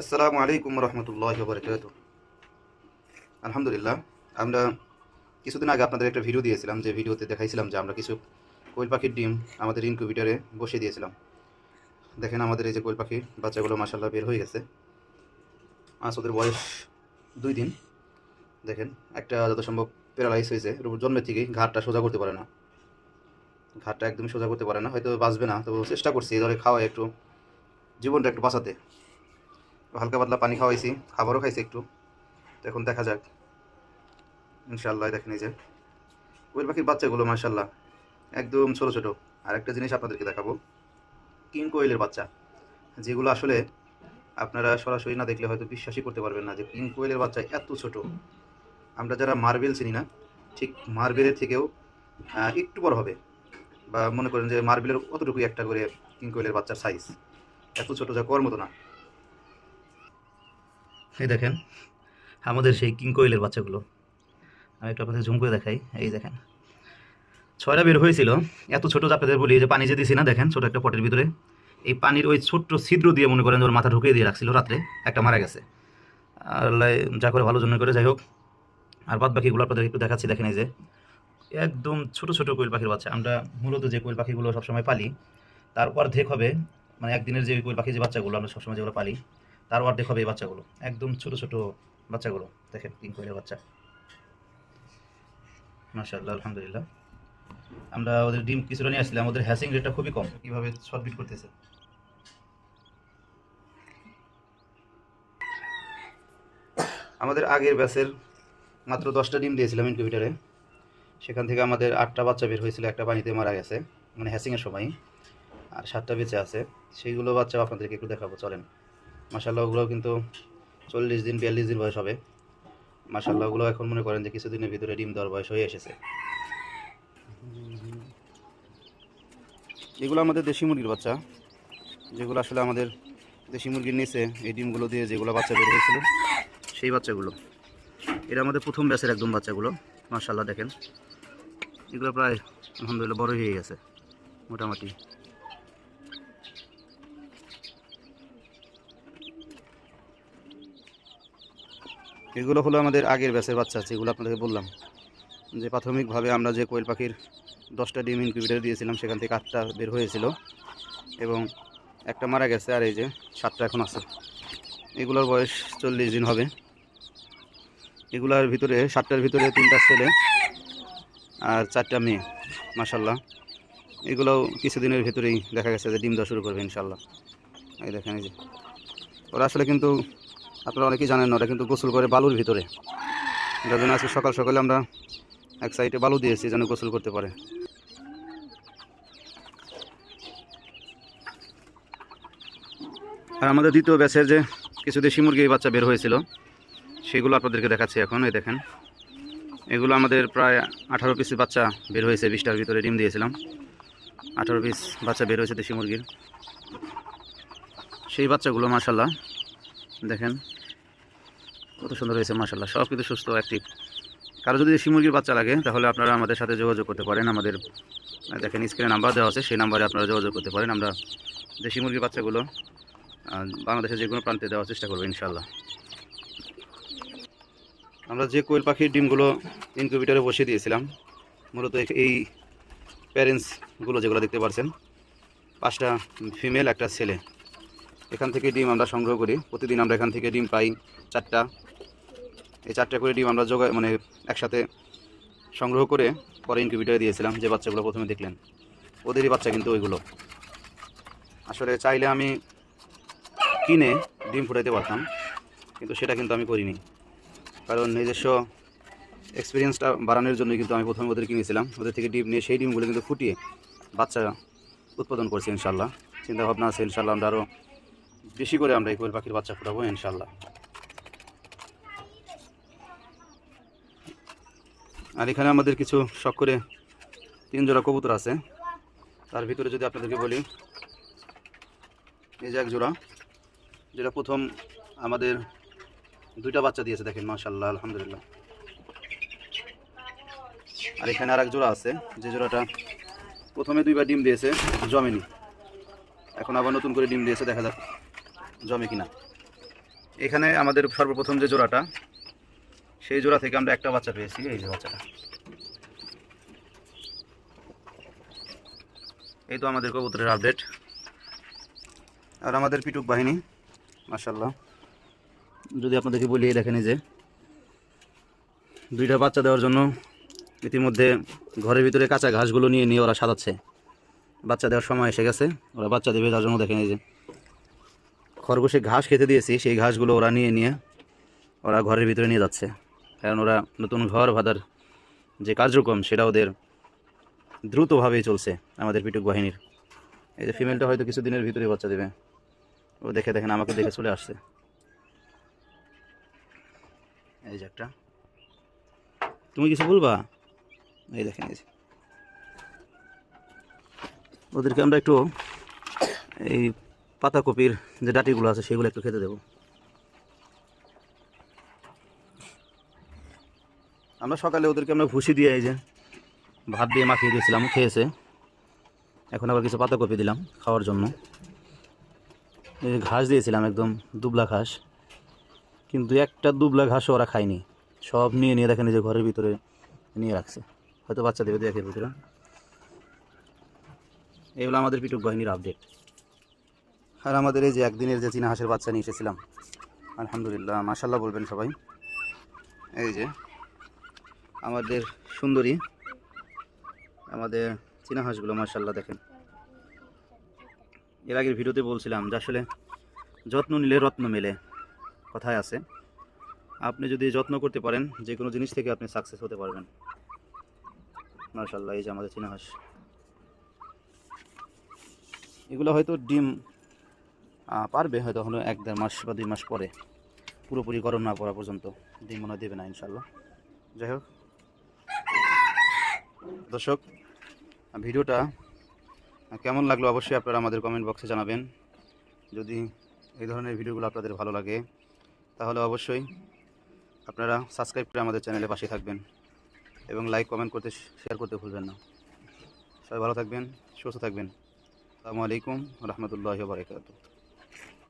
আসসালামু আলাইকুম রহমতুল্লাহ বরকাত আলহামদুলিল্লাহ, আমরা কিছুদিন আগে আপনাদের একটা ভিডিও দিয়েছিলাম, যে ভিডিওতে দেখাইছিলাম যে আমরা কিছু কোয়েল পাখির ডিম আমাদের ইনকিউবেটারে বসিয়ে দিয়েছিলাম। দেখেন আমাদের এই যে কোয়েল পাখি, বাচ্চাগুলো মাসাল্লাহ বের হয়ে গেছে। আজ ওদের বয়স দুই দিন। দেখেন, একটা যত সম্ভব প্যারালাইজ হয়েছে জন্মের থেকেই ঘাটটা সোজা করতে পারে না। ঘাটটা একদম সোজা করতে পারে না, হয়তো বাঁচবে না তবু চেষ্টা করছি ধরে খাওয়াই একটু জীবনটা একটু বাঁচাতে। হালকা পাতলা পানি খাওয়াইছি, খাবারও খাইছি একটু। তো এখন দেখা যাক। ইনশাল্লাহ দেখেন এই যে কোয়েল পাখির বাচ্চাগুলো মার্শাল্লাহ একদম ছোট ছোট। আর একটা জিনিস আপনাদেরকে দেখাবো। কিং কোয়েলের বাচ্চা, যেগুলো আসলে আপনারা সরাসরি না দেখলে হয়তো বিশ্বাসই করতে পারবেন না যে কিং কোয়েলের বাচ্চা এত ছোট। আমরা যারা মার্বেল চিনি না, ঠিক মার্বেলের থেকেও একটু বড় হবে। বা মনে করেন যে মার্বেলের অতটুকুই একটা করে কিং কোয়েলের বাচ্চার সাইজ এত ছোট যা কর মতো না। এই দেখেন, আমাদের সেই কিং কোয়েলের বাচ্চাগুলো। আমি একটু আপনাদের ঝুম করে দেখাই। এই দেখেন, ছয়টা বের হয়েছিল। এত ছোটো আপনাদের বলি যে পানি যে দিছি না, দেখেন, ছোটো একটা পটের ভিতরে। এই পানির ওই ছোট্ট ছিদ্র দিয়ে মনে করেন ওর মাথা ঢুকিয়ে দিয়ে রাখছিল রাত্রে, একটা মারা গেছে। আর যা করে ভালো জন্য করে, যাই হোক। আর বাদ বাকিগুলো আপনাদের একটু দেখাচ্ছি, দেখেন এই যে। একদম ছোট ছোট কোয়েল পাখির বাচ্চা। আমরা মূলত যে কোয়েল পাখিগুলো সবসময় পালি তার অর্ধেক হবে মানে একদিনের যে কোয়েল পাখির যে বাচ্চাগুলো, আমরা সবসময় যেগুলো পালি তার অর্ধেক হবে এই বাচ্চাগুলো। একদম ছোট ছোট বাচ্চাগুলো। দেখেন তিন কোয়েলের বাচ্চা। মাশাআল্লাহ, আলহামদুলিল্লাহ। আমরা ওদের ডিম কিছুটা নিয়ে আসছিলাম, ওদের হ্যাসিং রেটটা খুবই কম। কীভাবে শর্টবিট করতেছে। আমাদের আগের ব্যাচের মাত্র দশটা ডিম দিয়েছিলাম ইনকিউবেটারে সেখান থেকে আমাদের আটটা বাচ্চা বের হয়েছিল, একটা পানিতে মারা গেছে। মানে হ্যাসিংয়ের সময়। আর সাতটা বেঁচে আছে। সেইগুলো বাচ্চা আপনাদেরকে একটু দেখাবো, চলেন। মাসাল্লাহ ওগুলো কিন্তু চল্লিশ দিন, বিয়াল্লিশ দিন বয়স হবে। মাসাল্লাহ ওগুলো এখন মনে করেন যে কিছুদিনের ভিতরে ডিম দেওয়ার বয়স হয়ে এসেছে। এগুলো আমাদের দেশি মুরগির বাচ্চা। যেগুলো আসলে আমাদের দেশি মুরগির নিচে এই ডিমগুলো দিয়ে যেগুলো বাচ্চা বের হয়েছিল, সেই বাচ্চাগুলো। এটা আমাদের প্রথম ব্যাচের একদম বাচ্চাগুলো মাসাল্লাহ দেখেন। এগুলো প্রায়, আলহামদুলিল্লাহ বড় হয়ে গেছে, মোটামুটি। এগুলো হলো আমাদের আগের ব্যাচের বাচ্চা যেগুলো আপনাদেরকে বললাম। যে প্রাথমিকভাবে আমরা যে কোয়েল পাখির দশটা ডিম ইনকিউবেটার দিয়েছিলাম, সেখান থেকে আটটা বের হয়েছিল এবং একটা মারা গেছে, আর এই যে সাতটা এখন আছে। এগুলোর বয়স চল্লিশ দিন হবে। এগুলোর ভিতরে, সাতটার ভিতরে তিনটা ছেলে আর চারটা মেয়ে মাসাল্লাহ এগুলোও কিছুদিনের ভিতরেই দেখা গেছে যে ডিম দেওয়া শুরু করবে ইনশাল্লাহ এই দেখেন এই যে। ওরা আসলে কিন্তু আপনারা অনেকেই জানেন না ওরা কিন্তু গোসল করে বালুর ভিতরে। যার জন্য আজকে সকাল সকালে আমরা এক সাইডে বালু দিয়েছি যেন গোসল করতে পারে। আর আমাদের দ্বিতীয় ব্যাচের যে কিছু দেশি মুরগির বাচ্চা বের হয়েছিল, সেগুলো আপনাদেরকে দেখাচ্ছি এখন, এই দেখেন। এগুলো আমাদের প্রায় আঠারো পিস বাচ্চা বের হয়েছে, বিশটার ভিতরে ডিম দিয়েছিলাম। আঠারো পিস বাচ্চা বের হয়েছে দেশি মুরগির। সেই বাচ্চাগুলো মাসাল্লাহ দেখেন, কত সুন্দর হয়েছে মাসাল্লাহ সব কিন্তু সুস্থ অ্যাক্টিভ কারও যদি দেশি মুরগির বাচ্চা লাগে, তাহলে আপনারা আমাদের সাথে যোগাযোগ করতে পারেন। আমাদের দেখেন, স্ক্রিনে নাম্বার দেওয়া আছে, সেই নাম্বারে আপনারা যোগাযোগ করতে পারেন। আমরা দেশি মুরগির বাচ্চাগুলো বাংলাদেশের যে কোনো প্রান্তে দেওয়ার চেষ্টা করব ইনশাল্লাহ আমরা যে কোয়েল পাখির ডিমগুলো ইনকিউবেটারে বসিয়ে দিয়েছিলাম, মূলত এই প্যারেন্টসগুলো যেগুলো দেখতে পাচ্ছেন, পাঁচটা ফিমেল একটা ছেলে। এখান থেকে ডিম আমরা সংগ্রহ করি। প্রতিদিন আমরা এখান থেকে ডিম পাই চারটা। এই চারটা করে ডিম আমরা যোগা মানে একসাথে সংগ্রহ করে পরে ইনকিউবেটারে দিয়েছিলাম, যে বাচ্চাগুলো প্রথমে দেখলেন। ওদেরই বাচ্চা কিন্তু ওইগুলো। আসলে চাইলে আমি কিনে ডিম ফুটাইতে পারতাম, কিন্তু সেটা কিন্তু আমি করিনি। কারণ নিজস্ব এক্সপিরিয়েন্সটা বাড়ানোর জন্য কিন্তু আমি প্রথমে ওদের কিনেছিলাম। ওদের থেকে ডিম নিয়ে সেই ডিমগুলো কিন্তু ফুটিয়ে বাচ্চা উৎপাদন করছি ইনশাল্লাহ চিন্তা ভাবনা আছে ইনশাল্লাহ আমরা আরও বেশি করে আমরা এই কোয়েল পাখির বাচ্চা ফুটাবো ইনশাল্লাহ আর এখানে আমাদের কিছু শখ করে তিন জোড়া কবুতর আছে। তার ভিতরে যদি আপনাদেরকে বলি, এই যে এক জোড়া, যেটা প্রথম আমাদের দুইটা বাচ্চা দিয়েছে, দেখেন মাশাল্লাহ আলহামদুলিল্লাহ। আর এখানে আর এক জোড়া আছে, যে জোড়াটা প্রথমে দুইবার ডিম দিয়েছে, জমেনি। এখন আবার নতুন করে ডিম দিয়েছে, দেখা যাক। জমে কিনা। এখানে আমাদের সর্বপ্রথম যে জোড়াটা, সেই জোড়া থেকে আমরা একটা বাচ্চা পেয়েছি, এই যে বাচ্চাটা। এই তো আমাদের কবুতরের আপডেট আর আমাদের পিটুক বাহিনী মাসাল্লাহ যদি আপনাদেরকে বলি দেখেন যে, দুইটা বাচ্চা দেওয়ার জন্য ইতিমধ্যে ঘরের ভিতরে কাঁচা ঘাসগুলো নিয়ে নিয়ে ওরা সাজাচ্ছে। বাচ্চা দেওয়ার সময় এসে গেছে, ওরা বাচ্চা দেবে, তার জন্য দেখেন যে। খরগোশে ঘাস খেতে দিয়েছি, সেই ঘাসগুলো ওরা নিয়ে নিয়ে ওরা ঘরের ভিতরে নিয়ে যাচ্ছে। কারণ ওরা নতুন ঘর ভাদার যে কার্যক্রম, সেটা ওদের দ্রুতভাবেই চলছে আমাদের পিটুক বাহিনীর। এই যে ফিমেলটা হয়তো কিছুদিনের ভিতরে বাচ্চা দেবে। ও দেখে দেখেন, আমাকে দেখে চলে আসছে। এই যে একটা। তুমি কিছু বলবা? এই দেখেন, এই ওদেরকে আমরা একটু এই পাতাকপির যে ডাটিগুলো আছে, সেগুলো একটু খেতে দেবো। আমরা সকালে ওদেরকে আমরা ভুসি দিয়ে এই যে ভাত দিয়ে মাখিয়ে দিয়েছিলাম, খেয়েছে। এখন আবার কিছু পাতাকপি দিলাম খাওয়ার জন্য। এই যে ঘাস দিয়েছিলাম একদম, দুবলা ঘাস। কিন্তু একটা দুবলা ঘাসও ওরা খায়নি। সব নিয়ে নিয়ে দেখেন যে ঘরের ভিতরে নিয়ে রাখছে। হয়তো বাচ্চা দেবে দেখে ভিতরে এগুলো আমাদের পিটুক বাহিনীর আপডেট আর আমাদের এই যে একদিনের যে চীনা হাঁসের বাচ্চা নিয়ে এসেছিলাম, আলহামদুলিল্লাহ মাসাল্লাহ বলবেন সবাই। এই যে আমাদের সুন্দরী, আমাদের চীনা হাঁসগুলো মাসাল্লাহ দেখেন। এর আগের ভিডিওতে বলছিলাম যে আসলে যত্ন নিলে রত্ন মেলে, কথায় আছে। আপনি যদি যত্ন করতে পারেন যে কোনো জিনিস থেকে আপনি সাকসেস হতে পারবেন। মাশাল্লাহ এই যে আমাদের চীনা হাঁস। এগুলো হয়তো ডিম পারবে হয়তো হলো এক দেড় মাস বা দুই মাস পরে। পুরোপুরি গরম না পড়া পর্যন্ত ডিম মনে দেবে না, ইনশাল্লাহ। যাই হোক। দর্শক, ভিডিওটা কেমন লাগল অবশ্যই আপনারা আমাদের কমেন্ট বক্সে জানাবেন। যদি এই ধরনের ভিডিওগুলো আপনাদের ভালো লাগে, তাহলে অবশ্যই আপনারা সাবস্ক্রাইব করে আমাদের চ্যানেলে পাশে থাকবেন এবং লাইক কমেন্ট করতে শেয়ার করতে ভুলবেন না। সবাই ভালো থাকবেন, সুস্থ থাকবেন। আসসালামু আলাইকুম রহমতুল্লাহ বারকাত